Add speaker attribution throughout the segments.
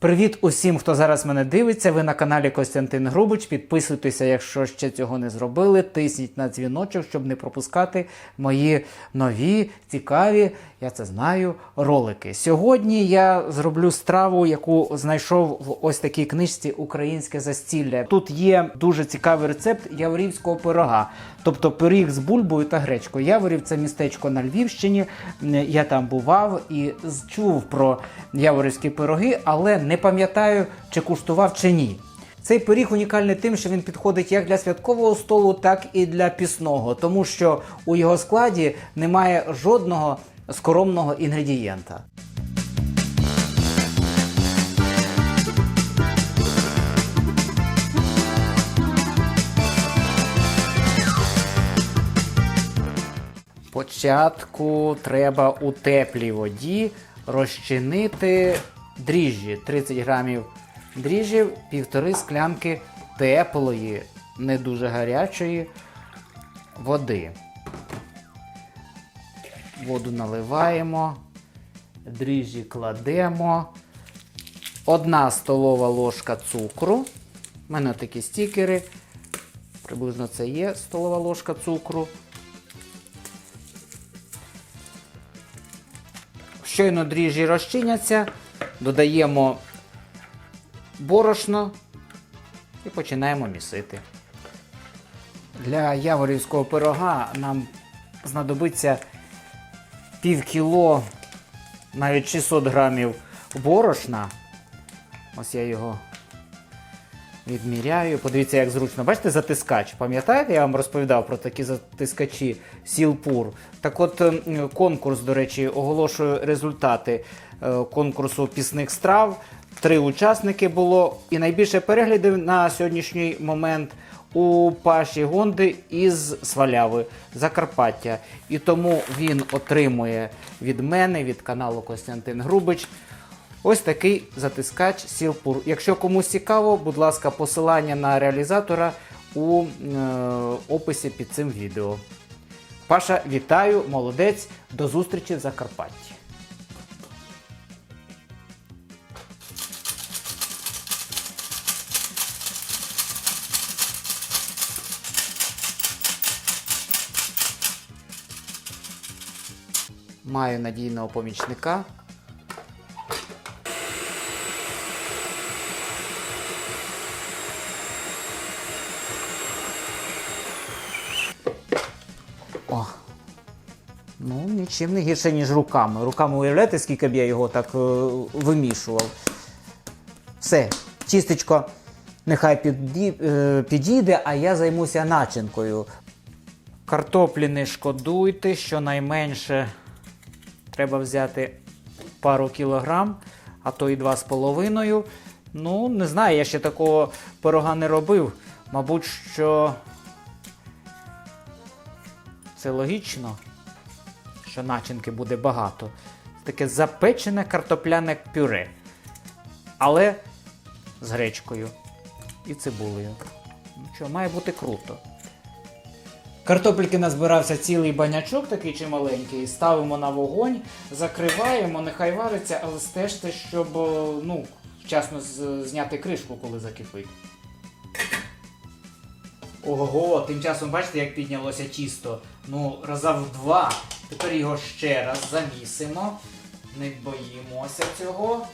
Speaker 1: Привіт усім, хто зараз мене дивиться. Ви на каналі Костянтин Грубич. Підписуйтеся, якщо ще цього не зробили. Тисніть на дзвіночок, щоб не пропускати мої нові, цікаві, я це знаю, ролики. Сьогодні я зроблю страву, яку знайшов в ось такій книжці Українське застілля. Тут є дуже цікавий рецепт яворівського пирога, тобто пиріг з бульбою та гречкою. Яворів це містечко на Львівщині. Я там бував і чув про яворівські пироги, але не пам'ятаю, чи куштував чи ні. Цей пиріг унікальний тим, що він підходить як для святкового столу, так і для пісного, тому що у його складі немає жодного скоромного інгредієнта. Спочатку треба у теплій воді розчинити дріжджі 30 грамів дріжджів, півтори склянки теплої, не дуже гарячої води. Воду наливаємо, дріжджі кладемо. Одна столова ложка цукру. У мене такі стікери. Приблизно це є столова ложка цукру. Щойно дріжджі розчиняться, додаємо борошно і починаємо місити. Для яворівського пирога нам знадобиться пів кіло, навіть 600 грамів борошна. Ось я його відміряю. Подивіться, як зручно. Бачите, затискач. Пам'ятаєте, я вам розповідав про такі затискачі Сілпур. Так от ем, конкурс, до речі, оголошую результати е, конкурсу пісних страв. Три учасники було. І найбільше переглядів на сьогоднішній момент у Паші Гонди із Сваляви Закарпаття. І тому він отримує від мене, від каналу Костянтин Грубич. Ось такий затискач Сілпур. Якщо комусь цікаво, будь ласка, посилання на реалізатора у е, описі під цим відео. Паша, вітаю, молодець, до зустрічі в Закарпатті. Маю надійного помічника. О. Ну, нічим не гірше, ніж руками. Руками уявляєте, скільки б я його так е, вимішував. Все, тістечко нехай е, підійде, а я займуся начинкою. Картоплі не шкодуйте, щонайменше треба взяти пару кілограм, а то і два з половиною. Ну, не знаю, я ще такого пирога не робив. Мабуть, що це логічно, що начинки буде багато. Таке запечене картопляне пюре. Але з гречкою і цибулею. Ну що, має бути круто. Картопельки назбирався цілий банячок, такий чималенький. Ставимо на вогонь, закриваємо, нехай вариться, але стежте, щоб е, ну, вчасно зняти кришку, коли закипить. Ого, тим часом бачите, як піднялося тісто. Ну, раза в два. Тепер його ще раз замісимо. Не боїмося цього.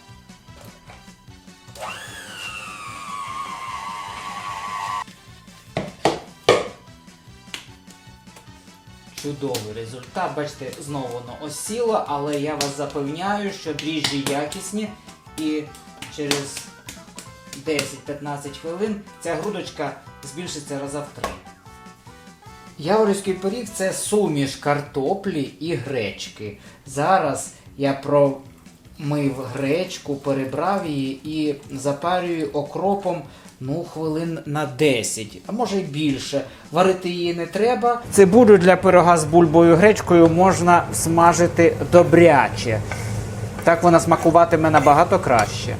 Speaker 1: Чудовий результат. Бачите, знову воно осіло, але я вас запевняю, що дріжджі якісні і через 10-15 хвилин ця грудочка збільшиться раза в три. Яворівський пиріг це суміш картоплі і гречки. Зараз я промив гречку, перебрав її і запарюю окропом ну, хвилин на 10, а може й більше. Варити її не треба. Цибулю для пирога з бульбою гречкою можна смажити добряче. Так вона смакуватиме набагато краще.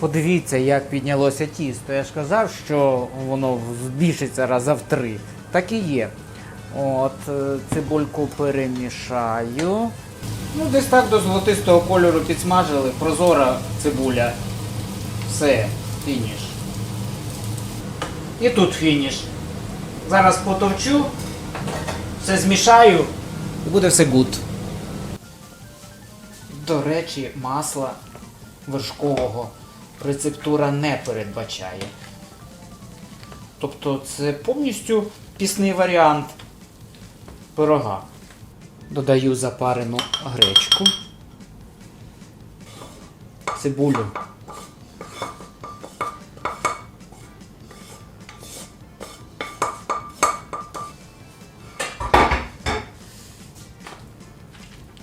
Speaker 1: Подивіться, як піднялося тісто. Я ж казав, що воно збільшиться раза в три. Так і є. От, е, цибульку перемішаю. Ну, десь так до золотистого кольору підсмажили, прозора цибуля. Все, фініш. І тут фініш. Зараз потовчу, все змішаю і буде все гуд. До речі, масла вершкового рецептура не передбачає. Тобто це повністю пісний варіант пирога. Додаю запарену гречку, цибулю.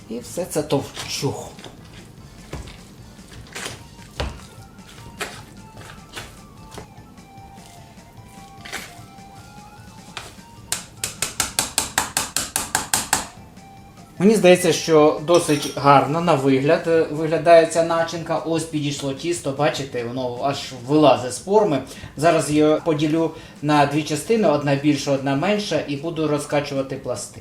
Speaker 1: І все це товчу. Мені здається, що досить гарно на вигляд е, виглядає ця начинка. Ось підійшло тісто, бачите, воно аж вилазить з форми. Зараз я поділю на дві частини: одна більша, одна менша, і буду розкачувати пласти.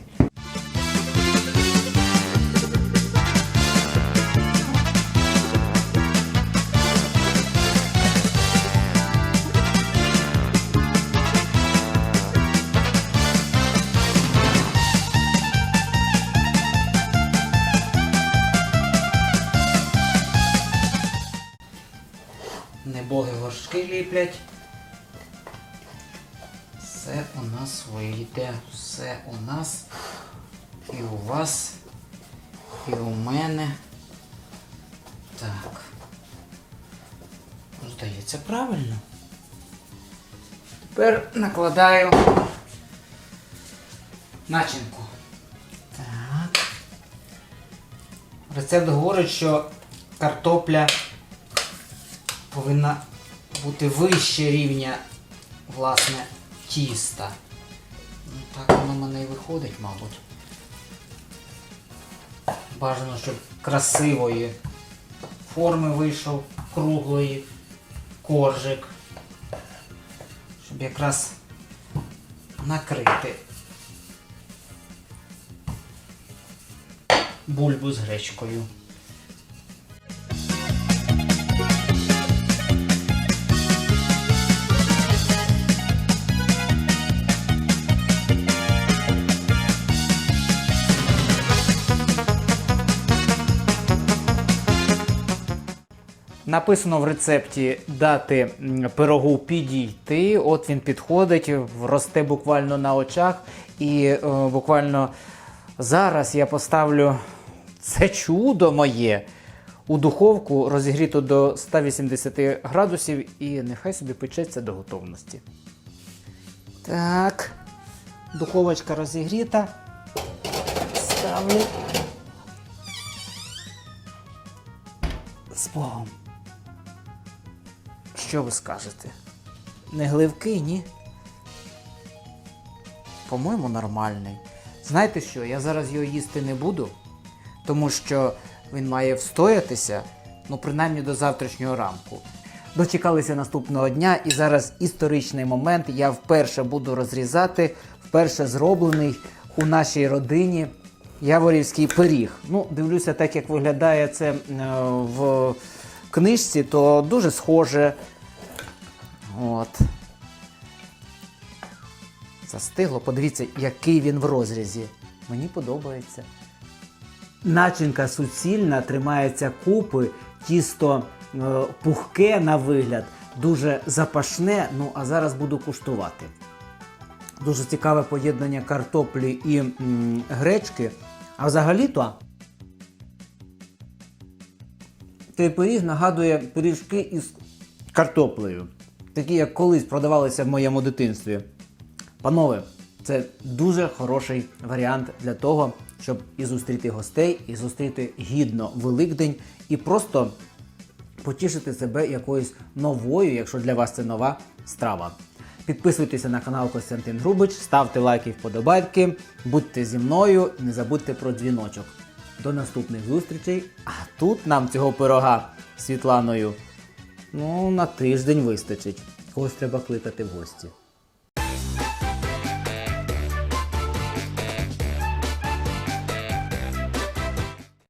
Speaker 1: Не боги горшки ліплять. Все у нас вийде. Все у нас і у вас, і у мене. Так. Здається, правильно. Тепер накладаю начинку. Так. Рецепт говорить, що картопля повинна бути вище рівня власне тіста. Ну, так воно в мене і виходить, мабуть. Бажано, щоб красивої форми вийшов, круглої коржик. Щоб якраз накрити бульбу з гречкою. Написано в рецепті дати пирогу підійти. От він підходить, росте буквально на очах. І е, буквально зараз я поставлю це чудо моє у духовку розігріту до 180 градусів і нехай собі печеться до готовності. Так, духовочка розігріта. Ставлю. З Богом. Що ви скажете? Не гливкий, ні? По-моєму, нормальний. Знаєте що? Я зараз його їсти не буду, тому що він має встоятися, ну, принаймні до завтрашнього ранку. Дочекалися наступного дня, і зараз історичний момент. Я вперше буду розрізати, вперше зроблений у нашій родині яворівський пиріг. Ну, дивлюся, так як виглядає це е, в книжці, то дуже схоже. От. Застигло. Подивіться, який він в розрізі. Мені подобається. Начинка суцільна, тримається купи, тісто е, пухке на вигляд, дуже запашне. Ну, а зараз буду куштувати. Дуже цікаве поєднання картоплі і м, гречки. А взагалі-то цей пиріг нагадує пиріжки із картоплею, такі як колись продавалися в моєму дитинстві. Панове, це дуже хороший варіант для того, щоб і зустріти гостей, і зустріти гідно Великдень, і просто потішити себе якоюсь новою, якщо для вас це нова страва. Підписуйтеся на канал Костянтин Грубич, ставте лайки, вподобайки, будьте зі мною, не забудьте про дзвіночок. До наступних зустрічей. А тут нам цього пирога Світланою ну, на тиждень вистачить. Когось треба кликати в гості.